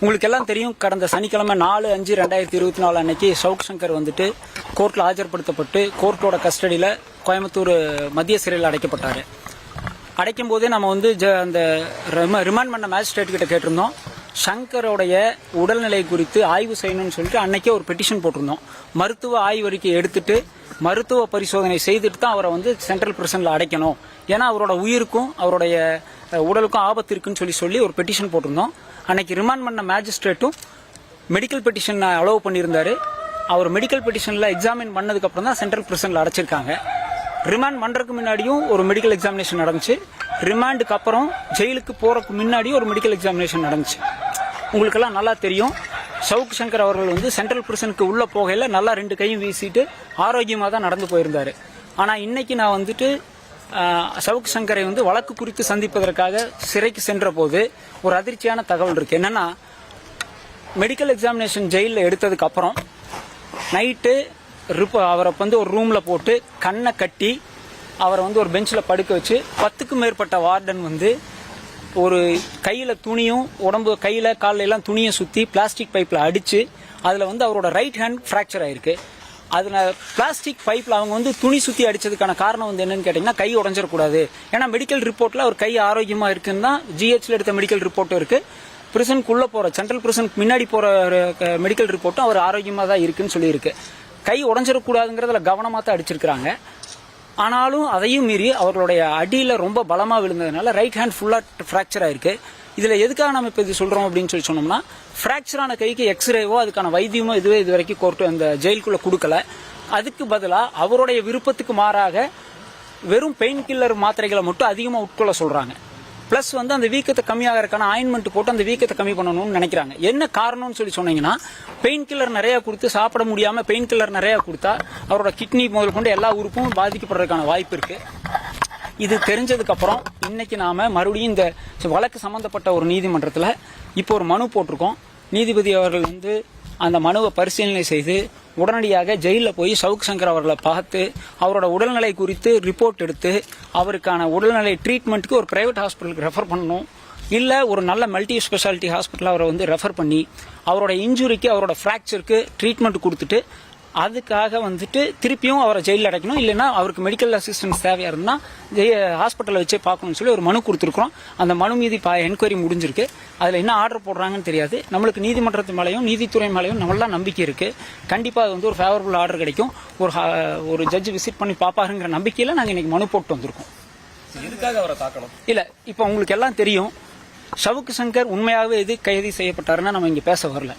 உங்களுக்கு எல்லாம் தெரியும் கடந்த சனிக்கிழமை நாலு அஞ்சு ரெண்டாயிரத்தி இருபத்தி நாலு அன்னைக்கு சவுக் சங்கர் வந்துட்டு கோர்ட்டில் ஆஜர்படுத்தப்பட்டு கோர்ட்டோட கஸ்டடியில் கோயம்புத்தூர் மத்திய சிறையில் அடைக்கப்பட்டார். அடைக்கும் போதே நம்ம வந்து ஜ- அந்த ரிமாண்ட் பண்ண மேஜிஸ்ட்ரேட் கிட்ட கேட்டிருந்தோம். சங்கரோடைய உடல்நிலை குறித்து ஆய்வு செய்யணும்னு சொல்லிட்டு அன்னைக்கே ஒரு பெட்டிஷன் போட்டிருந்தோம். மருத்துவ ஆய்வறிக்கை எடுத்துட்டு மருத்துவ பரிசோதனை செய்துட்டு தான் அவரை வந்து சென்ட்ரல் பிரிசன்ல அடைக்கணும். ஏன்னா அவரோட உயிருக்கும் அவருடைய உடலுக்கும் ஆபத்து இருக்குன்னு சொல்லி சொல்லி ஒரு பெட்டிஷன் போட்டிருந்தோம். அன்னைக்கு ரிமாண்ட் பண்ண மேஜிஸ்ட்ரேட்டும் மெடிக்கல் பெட்டிஷன் அலோவ் பண்ணியிருந்தாரு. அவர் மெடிக்கல் பெட்டிஷனில் எக்ஸாமின் பண்ணதுக்கப்புறம் தான் சென்ட்ரல் பிரிசனில் அடைச்சிருக்காங்க. ரிமாண்ட் பண்ணுறதுக்கு முன்னாடியும் ஒரு மெடிக்கல் எக்ஸாமினேஷன் நடந்துச்சு. ரிமாண்டுக்கு அப்புறம் ஜெயிலுக்கு போகிறதுக்கு முன்னாடியும் ஒரு மெடிக்கல் எக்ஸாமினேஷன் நடந்துச்சு. உங்களுக்கெல்லாம் நல்லா தெரியும். சவுக் சங்கர் அவர்கள் வந்து சென்ட்ரல் பிரிசனுக்கு உள்ளே போகையில் நல்லா ரெண்டு கையும் வீசிட்டு ஆரோக்கியமாக தான் நடந்து போயிருந்தார். ஆனால் இன்னைக்கு நான் வந்துட்டு சவுக்கு சவுக் சங்கரை வந்து வழக்கு குறித்து சந்திப்பதற்காக சிறைக்கு சென்ற போது ஒரு அதிர்ச்சியான தகவல் இருக்கு. என்னன்னா மெடிக்கல் எக்ஸாமினேஷன் ஜெயிலில் எடுத்ததுக்கு அப்புறம் நைட்டு ரிப்ப அவரை வந்து ஒரு ரூமில் போட்டு கண்ணை கட்டி அவரை வந்து ஒரு பெஞ்சில் படுக்க வச்சு பத்துக்கும் மேற்பட்ட வார்டன் வந்து ஒரு கையில் துணியும் உடம்பு கையில் கால்ல எல்லாம் துணியை சுற்றி பிளாஸ்டிக் பைப்பில் அடித்து அதில் வந்து அவரோட ரைட் ஹேண்ட் ஃப்ராக்சர் ஆயிருக்கு. அதில் பிளாஸ்டிக் பைப்பில் அவங்க வந்து துணி சுற்றி அடித்ததுக்கான காரணம் வந்து என்னன்னு கேட்டிங்கன்னா கை உடஞ்சிடக்கூடாது. ஏன்னா மெடிக்கல் ரிப்போர்ட்டில் அவர் கை ஆரோக்கியமாக இருக்குன்னு தான் ஜிஹெச்சில் எடுத்த மெடிக்கல் ரிப்போர்ட்டும் இருக்குது பிரிசனுக்குள்ள போகிற சென்ட்ரல் பிரிசனுக்கு முன்னாடி போகிற மெடிக்கல் ரிப்போர்ட்டும் அவர் ஆரோக்கியமாக தான் இருக்குன்னு சொல்லியிருக்கு. கை உடஞ்சிடக்கூடாதுங்கிறதுல கவனமாக தான் அடிச்சிருக்கிறாங்க. ஆனாலும் அதையும் மீறி அவர்களுடைய அடியில் ரொம்ப பலமாக விழுந்ததுனால ரைட் ஹேண்ட் ஃபுல்லாக ஃப்ராக்சர் ஆயிருக்கு. இதில் எதுக்காக நம்ம இப்போ இது சொல்கிறோம் அப்படின்னு சொல்லி சொன்னோம்னா ஃப்ராக்சரான கைக்கு எக்ஸ்ரேவோ அதுக்கான வைத்தியமோ இதுவே இது வரைக்கும் கோர்ட்டு அந்த ஜெயிலுக்குள்ளே கொடுக்கல. அதுக்கு பதிலாக அவருடைய விருப்பத்துக்கு மாறாக வெறும் பெயின் கில்லர் மாத்திரைகளை மட்டும் அதிகமாக உட்கொள்ள சொல்கிறாங்க ப்ளஸ் வந்து அந்த வீக்கத்தை கம்மியாகிறதுக்கான ஆயின்மெண்ட் போட்டு அந்த வீக்கத்தை கம்மி பண்ணணும்னு நினைக்கிறாங்க. என்ன காரணம்னு சொல்லி சொன்னீங்கன்னா பெயின் கில்லர் நிறைய கொடுத்து சாப்பிட முடியாம பெயின் கில்லர் நிறைய கொடுத்தா அவரோட கிட்னி முதல் கொண்டு எல்லா உறுப்பும் பாதிக்கப்படுறதுக்கான வாய்ப்பு இருக்கு. இது தெரிஞ்சதுக்கு அப்புறம் இன்னைக்கு நாம மறுபடியும் இந்த வழக்கு சம்பந்தப்பட்ட ஒரு நீதிமன்றத்தில் இப்போ ஒரு மனு போட்டிருக்கோம். நீதிபதி அவர்கள் வந்து அந்த மனுவை பரிசீலனை செய்து உடனடியாக ஜெயிலில் போய் சவுக் சங்கர் அவர்களை பார்த்து அவரோட உடல்நிலை குறித்து ரிப்போர்ட் எடுத்து அவருக்கான உடல்நிலை ட்ரீட்மெண்ட்டுக்கு ஒரு பிரைவேட் ஹாஸ்பிட்டலுக்கு ரெஃபர் பண்ணணும். இல்லை ஒரு நல்ல மல்டி ஸ்பெஷாலிட்டி ஹாஸ்பிட்டல் அவரை வந்து ரெஃபர் பண்ணி அவரோட இன்ஜுரிக்கு அவரோட ஃப்ராக்சருக்கு ட்ரீட்மெண்ட் கொடுத்துட்டு அதுக்காக வந்துட்டு திருப்பியும் அவரை ஜெயிலில் அடைக்கணும். இல்லைன்னா அவருக்கு மெடிக்கல் அசிஸ்டன்ஸ் தேவையா இருந்தா ஹாஸ்பிட்டலில் வச்சே பார்க்கணும்னு சொல்லி ஒரு மனு கொடுத்துருக்குறோம். அந்த மனு மீது இப்போ என்கொயரி முடிஞ்சிருக்கு. அதில் என்ன ஆர்டர் போடுறாங்கன்னு தெரியாது. நம்மளுக்கு நீதிமன்றத்து மேலேயும் நீதித்துறை மேலேயும் நல்லா நம்பிக்கை இருக்கு. கண்டிப்பாக அது வந்து ஒரு ஃபேவரபிள் ஆர்டர் கிடைக்கும். ஒரு ஒரு ஜட்ஜ் விசிட் பண்ணி பார்ப்பாருங்கிற நம்பிக்கையில் நாங்கள் இன்னைக்கு மனு போட்டு வந்திருக்கோம். எதுக்காக அவரை தாக்கணும்? இல்ல இப்போ உங்களுக்கு எல்லாம் தெரியும். சவுக்கு சங்கர் உண்மையாகவே எது கைது செய்யப்பட்டாருன்னா நம்ம இங்க பேச வரல.